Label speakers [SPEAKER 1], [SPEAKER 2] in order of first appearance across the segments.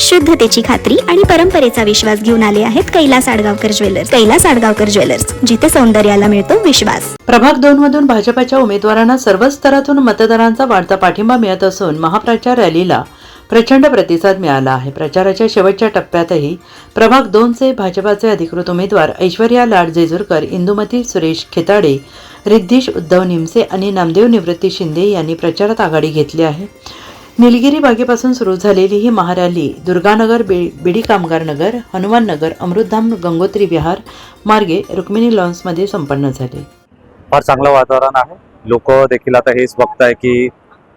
[SPEAKER 1] शुद्धतेची खात्री आणि परंपरेचा विश्वास घेऊन आले आहेत कैलास आडगावकर ज्वेलर्स. कैलास आडगावकर ज्वेलर्स जिथे सौंदर्याला मिळतो विश्वास.
[SPEAKER 2] प्रभाग दोन मधून भाजपाच्या उमेदवारांना सर्वच स्तरातून मतदारांचा वाढता पाठिंबा मिळत असून महाप्रचार रॅलीला प्रचंड प्रतिसाद मिळाला आहे. प्रचाराच्या शेवटच्या टप्प्यातही प्रभाग दोनचे भाजपाचे अधिकृत उमेदवार ऐश्वर्या लाड जेजूरकर इंदुमती सुरेश खेताडे रिद्धीश उद्धव निमसे आणि नामदेव निवृत्ती शिंदे यांनी प्रचारात आघाडी घेतली आहे. निलगिरी बागेपासून सुरू झालेली ही महारॅली दुर्गानगर बे बिडी कामगार नगर हनुमान नगर अमृतधाम गंगोत्री विहार मार्गे रुक्मिणी लॉन्समध्ये संपन्न झाली.
[SPEAKER 3] फार चांगलं वातावरण आहे. लोक देखील आता हेच बघताय की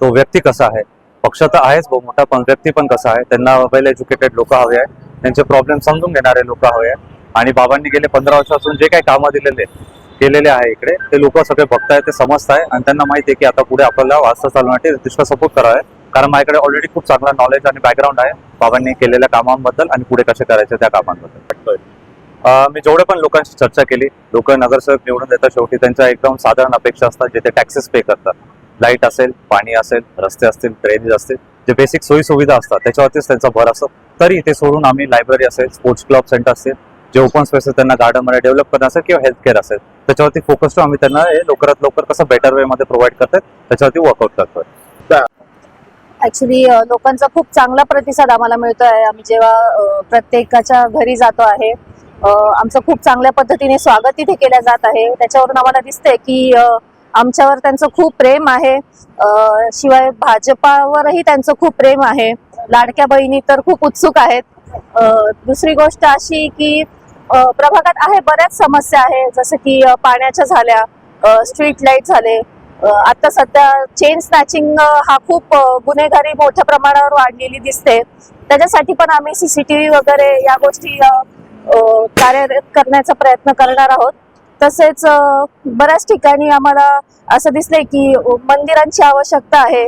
[SPEAKER 3] तो व्यक्ती कसा आहे. पक्ष तर आहेच बहु मोठा पण व्यक्ती पण कसा आहे. त्यांना वेल एज्युकेटेड लोक हवे आहे त्यांचे प्रॉब्लेम समजून घेणारे लोक हवे आहे आणि बाबांनी गेले पंधरा वर्षापासून जे काही कामं दिलेले केलेले आहे इकडे ते लोक सगळे बघताय ते समजताय. आणि त्यांना माहिती आहे की आता पुढे आपल्याला वास्तव चालवण्यासाठी तितकं सपोर्ट करावा आहे. कारण माझ्याकडे ऑलरेडी खूप चांगला नॉलेज आणि बॅकग्राऊंड आहे. बाबांनी केलेल्या कामांबद्दल आणि पुढे कसे करायचे त्या कामांबद्दल. मी जेवढे पण लोकांशी चर्चा केली लोक नगरसेवक निवडून देतात शेवटी त्यांच्या एकदम साधारण अपेक्षा असतात जे ते टॅक्सेस पे करतात. लाइट असेल पाणी असेल रस्ते असतील ड्रेनेज असतील जे बेसिक सोयी सुविधा असतात त्याच्यावरतीच त्यांचा भर असतो. तरी ते सोडून आम्ही लायब्ररी असेल स्पोर्ट्स क्लब सेंटर असतील जे ओपन स्पेसेस त्यांना गार्डनमध्ये डेव्हलप करणं असेल किंवा हेल्थ केअर असेल त्याच्यावरती फोकस ठेवून आम्ही त्यांना हे लवकरात लवकर कसं बेटर वे मध्ये प्रोव्हाइड करतात त्याच्यावरती वर्कआउट करतोय.
[SPEAKER 4] ऍक्च्युली लोकांचा खूप चांगला प्रतिसाद आम्हाला मिळतो आहे आम्ही जेव्हा प्रत्येकाच्या घरी जातो आहे आमचं खूप चांगल्या पद्धतीने स्वागत तिथे केलं जात आहे. त्याच्यावरून आम्हाला दिसतंय की आमच्यावर त्यांचं खूप प्रेम आहे. शिवाय भाजपावरही त्यांचं खूप प्रेम आहे. लाडक्या बहिणी तर खूप उत्सुक आहेत. दुसरी गोष्ट अशी की प्रभागात आहे बऱ्याच समस्या आहे. जसं की पाण्याच्या झाल्या स्ट्रीट लाइट झाले आता सध्या चेन स्नॅचिंग हा खूप गुन्हेगारी मोठ्या प्रमाणावर वाढलेली दिसते. त्याच्यासाठी पण आम्ही सीसीटीव्ही वगैरे या गोष्टी कार्यरत करण्याचा प्रयत्न करणार आहोत. तसेच बऱ्याच ठिकाणी आम्हाला असं दिसलंय की मंदिरांची आवश्यकता आहे.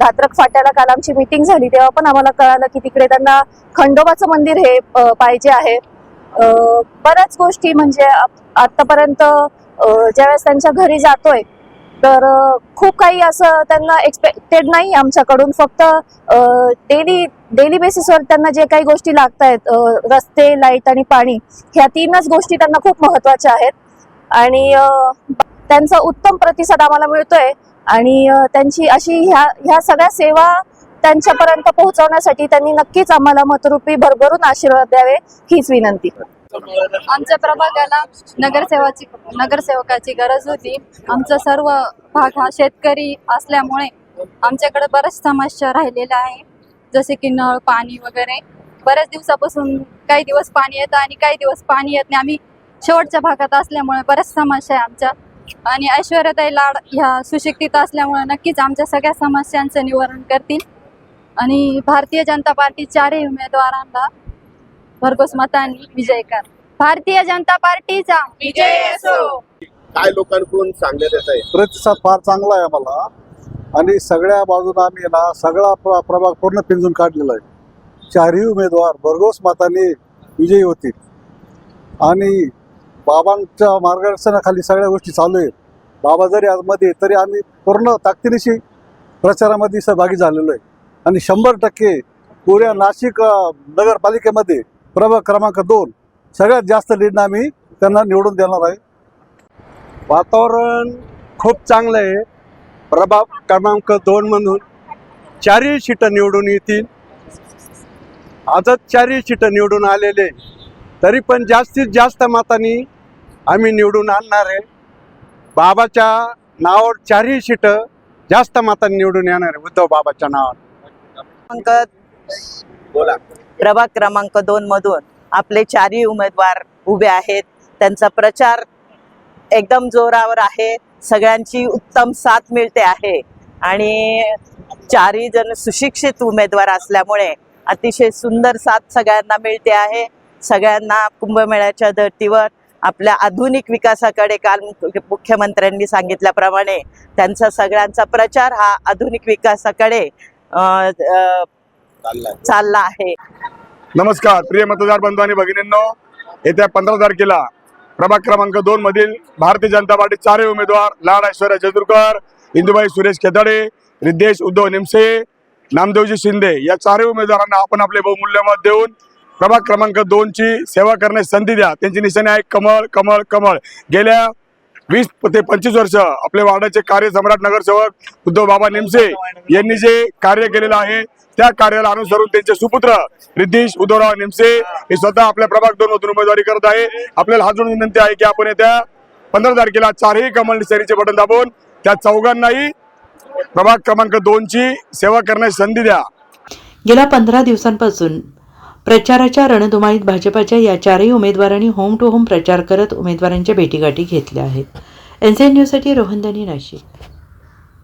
[SPEAKER 4] धात्रक फाट्याला काल आमची मीटिंग झाली तेव्हा पण आम्हाला कळालं की तिकडे त्यांना खंडोबाचं मंदिर हे पाहिजे आहे. बऱ्याच गोष्टी म्हणजे आतापर्यंत ज्यावेळेस त्यांच्या घरी जातोय तर खूप काही असं त्यांना एक्सपेक्टेड नाही आमच्याकडून. फक्त डेली डेली बेसिसवर त्यांना जे काही गोष्टी लागत आहेत रस्ते लाइट आणि पाणी ह्या तीनच गोष्टी त्यांना खूप महत्त्वाच्या आहेत. आणि त्यांचा उत्तम प्रतिसाद आम्हाला मिळतोय. आणि त्यांची अशी ह्या ह्या सगळ्या सेवा त्यांच्यापर्यंत पोहोचवण्यासाठी त्यांनी नक्कीच आम्हाला मतरूपी भरभरून आशीर्वाद द्यावे हीच विनंती.
[SPEAKER 5] आमच्या प्रभागाला नगरसेवाची नगरसेवकाची गरज होती. आमचा सर्व भाग हा शेतकरी असल्यामुळे आमच्याकडे बऱ्याच समस्या राहिलेल्या आहे जसे की नळ पाणी वगैरे. बऱ्याच दिवसापासून काही दिवस पाणी येतं आणि काही दिवस पाणी येत नाही. आम्ही शेवटच्या भागात असल्यामुळे बऱ्याच समस्या आहे आमच्या. आणि ऐश्वर्याताई लाड ह्या सुशिक्षित असल्यामुळे नक्कीच आमच्या सगळ्या समस्यांचं निवारण करतील. आणि भारतीय जनता पार्टी चारही उमेदवारांना भरघोस मतांनी विजय कर. भारतीय जनता पार्टीचा विजय असो.
[SPEAKER 6] काय लोकांकडून सांगण्यात येत आहे?
[SPEAKER 7] प्रतिसाद फार चांगला आहे आम्हाला. आणि सगळ्या बाजूला आम्ही ना सगळा प्र- प्रभाग पूर्ण पिंजून काढलेला आहे. चारही उमेदवार भरघोस मताने विजयी होतील. आणि बाबांच्या मार्गदर्शनाखाली सगळ्या गोष्टी चालू आहेत. बाबा जरी आतमध्ये तरी आम्ही पूर्ण ताकदीनिशी प्रचारामध्ये सहभागी झालेलो आहे. आणि शंभर टक्के पुऱ्या नाशिक अं, नगरपालिकेमध्ये प्रभाग क्रमांक दोन. सगळ्यात जास्त लीडनं आम्ही त्यांना निवडून देणार आहे.
[SPEAKER 8] वातावरण खूप चांगलं आहे. प्रभाग क्रमांक दोन म्हणून चारही सीटं निवडून येतील. आजच चारही सीटं निवडून आलेले तरी पण जास्तीत जास्त मतांनी आम्ही निवडून आणणार आहे. बाबाच्या नावावर चारही सीटं जास्त मतांनी निवडून येणार आहे. उद्धव बाबाच्या नावावर.
[SPEAKER 6] बोला.
[SPEAKER 9] प्रभाग क्रमांक दोन मधून आपले चारही उमेदवार उभे आहेत. त्यांचा प्रचार एकदम जोरावर आहे. सगळ्यांची उत्तम साथ मिळते आहे. आणि चारही जण सुशिक्षित उमेदवार असल्यामुळे अतिशय सुंदर साथ सगळ्यांना मिळते आहे. सगळ्यांना कुंभमेळ्याच्या धर्तीवर आपल्या आधुनिक विकासाकडे काल मुख्य- मुख्यमंत्र्यांनी सांगितल्याप्रमाणे त्यांचा सगळ्यांचा प्रचार हा आधुनिक विकासाकडे चालला आहे.
[SPEAKER 10] नमस्कार प्रिय मतदार बंधू आणि भगिनींनो येत्या पंधरा तारखेला प्रभाग क्रमांक दोन मधील भारतीय जनता पार्टी चारही उमेदवार लाड ऐश्वर्या चतुरकर इंदुबाई सुरेश खेताडे रिद्धेश उद्धव निमसे नामदेवजी शिंदे या चारही उमेदवारांना आपण आपले बहुमूल्य मत देऊन प्रभाग क्रमांक दोनची सेवा करण्याची संधी द्या. त्यांची निशाणी आहे कमळ कमळ कमळ. गेल्या वीस ते पंचवीस वर्ष आपले वार्डाचे कार्य सम्राट नगरसेवक उद्धव बाबा निमसे यांनी जे कार्य केलेलं आहे त्या कार्याला अनुसरून त्यांचे सुपुत्र रिद्धीश उद्धवराव निमसे हे स्वतः आपल्या प्रभाग दोन मधून उमेदवारी करत आहे. आपल्याला हाजून विनंती आहे की आपण येत्या पंधरा तारखेला चारही कमल निशाणीचे बटन दाबून त्या चौघांनाही प्रभाग क्रमांक दोनची सेवा करण्याची संधी द्या.
[SPEAKER 2] गेल्या पंधरा दिवसांपासून प्रचाराच्या रणधुमाळीत भाजपाच्या या चारही उमेदवारांनी होम टू होम प्रचार करत उमेदवारांच्या भेटीगाठी घेतल्या आहेत. एन सी एन न्यूजसाठी रोहनदानी नाशिक.